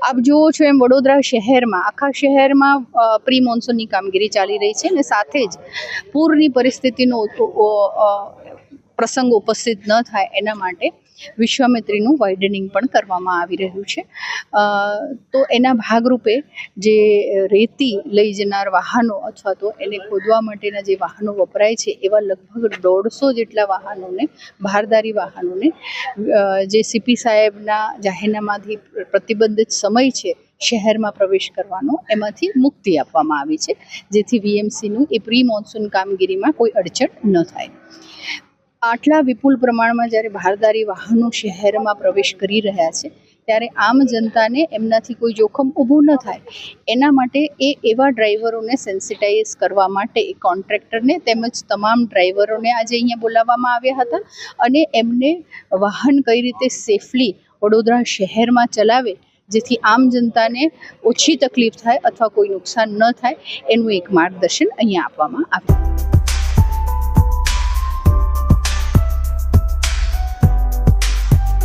આપ જુઓ છો એમ વડોદરા શહેરમાં, આખા શહેરમાં પ્રી મોન્સૂનની કામગીરી ચાલી રહી છે અને સાથે જ પૂરની પરિસ્થિતિનો પ્રસંગ ઉપસ્થિત ન થાય એના માટે વિશ્વામિત્રીનું વાઇડનિંગ પણ કરવામાં આવી રહ્યું છે. તો એના ભાગરૂપે જે રેતી લઈ જનાર વાહનો અથવા તો એને ખોદવા માટેના જે વાહનો વપરાય છે, એવા લગભગ દોઢસો જેટલા વાહનોને, ભારદારી વાહનોને જે સીપી સાહેબના જાહેરનામાથી પ્રતિબંધિત સમય છે, શહેરમાં પ્રવેશ કરવાનો, એમાંથી મુક્તિ આપવામાં આવી છે. જેથી વીએમસીનું એ પ્રી મોન્સૂન કામગીરીમાં કોઈ અડચણ ન થાય. આટલા વિપુલ પ્રમાણમાં જ્યારે ભારદારી વાહનો શહેરમાં પ્રવેશ કરી રહ્યા છે, ત્યારે આમ જનતાને એમનાથી કોઈ જોખમ ઊભું ન થાય. એના માટે એ એવા ડ્રાઈવરોને સેન્સિટાઈઝ કરવા માટે કોન્ટ્રાક્ટરને તેમજ તમામ ડ્રાઈવરોને આજે અહીંયા બોલાવવામાં આવ્યા હતા અને એમને વાહન કઈ રીતે સેફલી વડોદરા શહેરમાં ચલાવે, જેથી આમ જનતાને ઓછી તકલીફ થાય અથવા કોઈ નુકસાન ન થાય, એનું એક માર્ગદર્શન અહીંયા આપવામાં આવ્યું.